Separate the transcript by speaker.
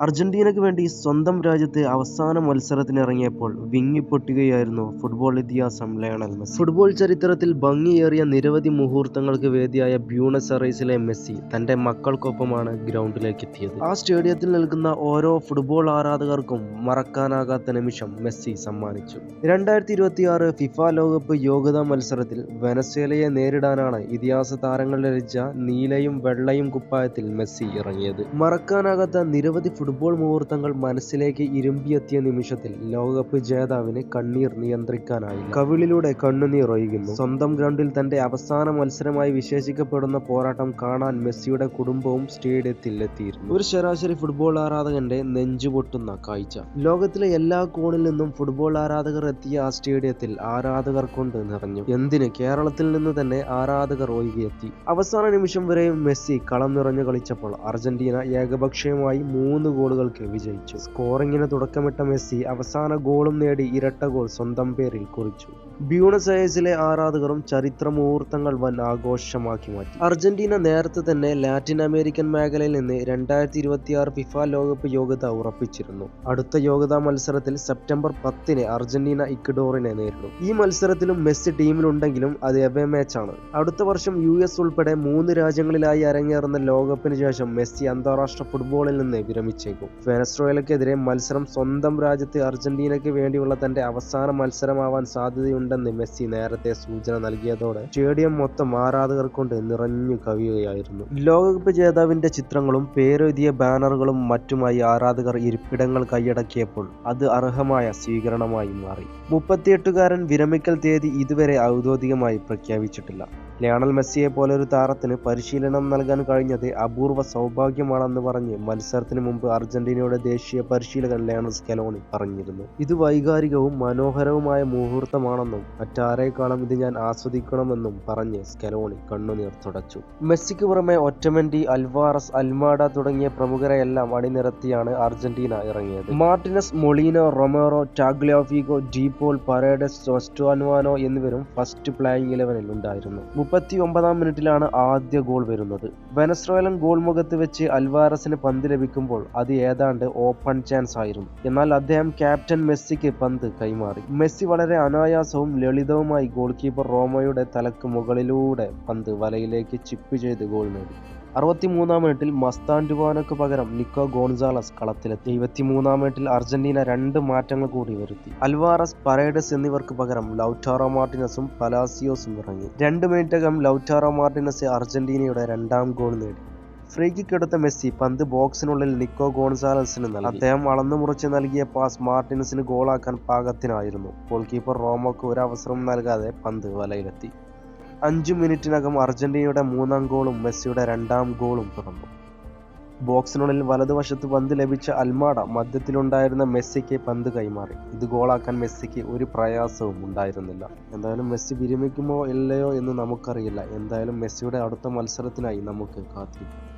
Speaker 1: അർജന്റീനയ്ക്ക് വേണ്ടി സ്വന്തം രാജ്യത്തെ അവസാന മത്സരത്തിനിറങ്ങിയപ്പോൾ വിങ്ങിപ്പൊട്ടുകയായിരുന്നു ഫുട്ബോൾ ഇതിഹാസം ലയണൽ മെസ്സി. ഫുട്ബോൾ ചരിത്രത്തിൽ ഭംഗിയേറിയ നിരവധി മുഹൂർത്തങ്ങൾക്ക് വേദിയായ ബ്യൂണസ് അറൈസിലെ മെസ്സി തന്റെ മക്കൾക്കൊപ്പമാണ് ഗ്രൗണ്ടിലേക്ക് എത്തിയത് ആ സ്റ്റേഡിയത്തിൽ നിൽക്കുന്ന ഓരോ ഫുട്ബോൾ ആരാധകർക്കും മറക്കാനാകാത്ത നിമിഷം മെസ്സി സമ്മാനിച്ചു. രണ്ടായിരത്തി ഇരുപത്തിയാറ് ഫിഫ ലോകകപ്പ് യോഗ്യതാ മത്സരത്തിൽ വെനസ്വേലയെ നേരിടാനാണ് ഇതിഹാസ താരങ്ങൾ ധരിച്ച നീലയും വെള്ളയും കുപ്പായത്തിൽ മെസ്സി ഇറങ്ങിയത്. മറക്കാനാകാത്ത നിരവധി ഫുട്ബോൾ മുഹൂർത്തങ്ങൾ മനസ്സിലേക്ക് ഇരുമ്പിയെത്തിയ നിമിഷത്തിൽ ലോകകപ്പ് ജേതാവിന് കണ്ണീർ നിയന്ത്രിക്കാനായി കവിളിലൂടെ കണ്ണുനീർ ഒഴുകുന്നു. സ്വന്തം ഗ്രൗണ്ടിൽ തന്റെ അവസാന മത്സരമായി വിശേഷിക്കപ്പെടുന്ന പോരാട്ടം കാണാൻ മെസ്സിയുടെ കുടുംബവും സ്റ്റേഡിയത്തിൽ എത്തിയിരുന്നു. ഒരു ശരാശരി ഫുട്ബോൾ ആരാധകന്റെ നെഞ്ചുപൊട്ടുന്ന കാഴ്ച. ലോകത്തിലെ എല്ലാ കോണിൽ നിന്നും ഫുട്ബോൾ ആരാധകർ എത്തിയ ആ സ്റ്റേഡിയത്തിൽ ആരാധകർ കൊണ്ട് നിറഞ്ഞു. എന്തിന് കേരളത്തിൽ നിന്ന് തന്നെ ആരാധകർ ഒഴുകിയെത്തി? അവസാന നിമിഷം വരെയും മെസ്സി കളം നിറഞ്ഞു കളിച്ചപ്പോൾ അർജന്റീന ഏകപക്ഷീയമായി മൂന്ന് ഗോളുകൾക്ക് വിജയിച്ചു. സ്കോറിങ്ങിന് തുടക്കമിട്ട മെസ്സി അവസാന ഗോളും നേടി ഇരട്ട ഗോൾ സ്വന്തം പേരിൽ കുറിച്ചു. ബ്യൂണസ് അയേഴ്സിലെ ആരാധകരും ചരിത്ര മുഹൂർത്തങ്ങൾ വൻ ആഘോഷമാക്കി മാറ്റി. അർജന്റീന നേരത്തെ തന്നെ ലാറ്റിൻ അമേരിക്കൻ മേഖലയിൽ നിന്ന് രണ്ടായിരത്തി ഇരുപത്തിയാറ് ഫിഫ ലോകകപ്പ് യോഗ്യത ഉറപ്പിച്ചിരുന്നു. അടുത്ത യോഗ്യതാ മത്സരത്തിൽ സെപ്റ്റംബർ പത്തിന് അർജന്റീന ഇക്വഡോറിനെ നേരിടും. ഈ മത്സരത്തിലും മെസ്സി ടീമിലുണ്ടെങ്കിലും അത് എവേ മാച്ചാണ്. അടുത്ത വർഷം യു എസ് ഉൾപ്പെടെ മൂന്ന് രാജ്യങ്ങളിലായി അരങ്ങേറുന്ന ലോകകപ്പിന് ശേഷം മെസ്സി അന്താരാഷ്ട്ര ഫുട്ബോളിൽ നിന്ന് വിരമിച്ചേക്കും. വെനസ്ട്രോയിലക്കെതിരെ മത്സരം സ്വന്തം രാജ്യത്ത് അർജന്റീനയ്ക്ക് വേണ്ടിയുള്ള തന്റെ അവസാന മത്സരമാവാൻ സാധ്യതയുണ്ടെന്ന് മെസ്സി നേരത്തെ സൂചന നൽകിയതോടെ സ്റ്റേഡിയം മൊത്തം ആരാധകർ കൊണ്ട് നിറഞ്ഞു കവിയുകയായിരുന്നു. ലോകകപ്പ് ജേതാവിന്റെ ചിത്രങ്ങളും പേരെഴുതിയ ബാനറുകളും മറ്റുമായി ആരാധകർ ഇരിപ്പിടങ്ങൾ കൈയടക്കിയപ്പോൾ അത് അർഹമായ സ്വീകരണമായി മാറി. മുപ്പത്തിയെട്ടുകാരൻ വിരമിക്കൽ തീയതി ഇതുവരെ ഔദ്യോഗികമായി പ്രഖ്യാപിച്ചിട്ടില്ല. ലയണൽ മെസ്സിയെ പോലെ ഒരു താരത്തിന് പരിശീലനം നൽകാൻ കഴിഞ്ഞത് അപൂർവ സൗഭാഗ്യമാണെന്ന് പറഞ്ഞ് മത്സരത്തിന് മുമ്പ് അർജന്റീനയുടെ ദേശീയ പരിശീലകൻ ലയണൽ സ്കലോണി പറഞ്ഞിരുന്നു. ഇത് വൈകാരികവും മനോഹരവുമായ മുഹൂർത്തമാണെന്നും മറ്റാരേക്കാളും ഇത് ഞാൻ ആസ്വദിക്കണമെന്നും പറഞ്ഞ് സ്കലോണി കണ്ണുനീർ തുടച്ചു. മെസ്സിക്ക് പുറമെ ഒറ്റമൻഡി അൽവാറസ് അൽമാഡ തുടങ്ങിയ പ്രമുഖരെയെല്ലാം അണിനിരത്തിയാണ് അർജന്റീന ഇറങ്ങിയത്. Martinez Molina Romero Tagliafico De Paul Paredes സോസ്റ്റുവാനോ എന്നിവരും ഫസ്റ്റ് പ്ലേയിങ് ഇലവനിൽ ഉണ്ടായിരുന്നു. മുപ്പത്തി ഒമ്പതാം മിനിറ്റിലാണ് ആദ്യ ഗോൾ വരുന്നത്. വെനസ്ട്രോലൻ ഗോൾ മുഖത്ത് വെച്ച് അൽവാറസിന് പന്ത് ലഭിക്കുമ്പോൾ അത് ഏതാണ്ട് ഓപ്പൺ ചാൻസ് ആയിരുന്നു. എന്നാൽ അദ്ദേഹം ക്യാപ്റ്റൻ മെസ്സിക്ക് പന്ത് കൈമാറി. മെസ്സി വളരെ അനായാസവും ലളിതവുമായി ഗോൾ കീപ്പർ റോമയുടെ തലക്ക് മുകളിലൂടെ പന്ത് വലയിലേക്ക് ചിപ്പ് ചെയ്ത് ഗോൾ നേടി. അറുപത്തിമൂന്നാം മിനിറ്റിൽ മസ്താൻ ടുവാനോക്ക് പകരം നിക്കോ ഗോൺസാലസ് കളത്തിലെത്തി. എഴുപത്തിമൂന്നാം മിനിറ്റിൽ അർജന്റീന രണ്ട് മാറ്റങ്ങൾ കൂടി വരുത്തി. അൽവാറസ് പരേഡസ് എന്നിവർക്ക് പകരം ലൗറ്റാറോ മാർട്ടിനസും പലാസിയോസും ഇറങ്ങി. രണ്ട് മിനിറ്റകം ലൗറ്റാറോ മാർട്ടിനസ് അർജന്റീനയുടെ രണ്ടാം ഗോൾ നേടി. ഫ്രീ കിക്ക് എടുത്ത മെസ്സി പന്ത് ബോക്സിനുള്ളിൽ നിക്കോ ഗോൺസാലസിന് നൽകി. അദ്ദേഹം അളന്നു മുറിച്ച് നൽകിയ പാസ് മാർട്ടിനസിന് ഗോളാക്കാൻ പാകത്തിനായിരുന്നു. ഗോൾ കീപ്പർ റോമോക്ക് ഒരു അവസരം നൽകാതെ പന്ത് വലയിലെത്തി. അഞ്ചു മിനിറ്റിനകം അർജന്റീനയുടെ മൂന്നാം ഗോളും മെസ്സിയുടെ രണ്ടാം ഗോളും പിറന്നു ബോക്സിനുള്ളിൽ വലതുവശത്ത് പന്ത് ലഭിച്ച അൽമാഡ മധ്യത്തിലുണ്ടായിരുന്ന മെസ്സിക്ക് പന്ത് കൈമാറി. ഇത് ഗോളാക്കാൻ മെസ്സിക്ക് ഒരു പ്രയാസവും ഉണ്ടായിരുന്നില്ല. എന്തായാലും മെസ്സി വിരമിക്കുമോ ഇല്ലയോ എന്ന് നമുക്കറിയില്ല. എന്തായാലും മെസ്സിയുടെ അടുത്ത മത്സരത്തിനായി നമുക്ക് കാത്തിരിക്കാം.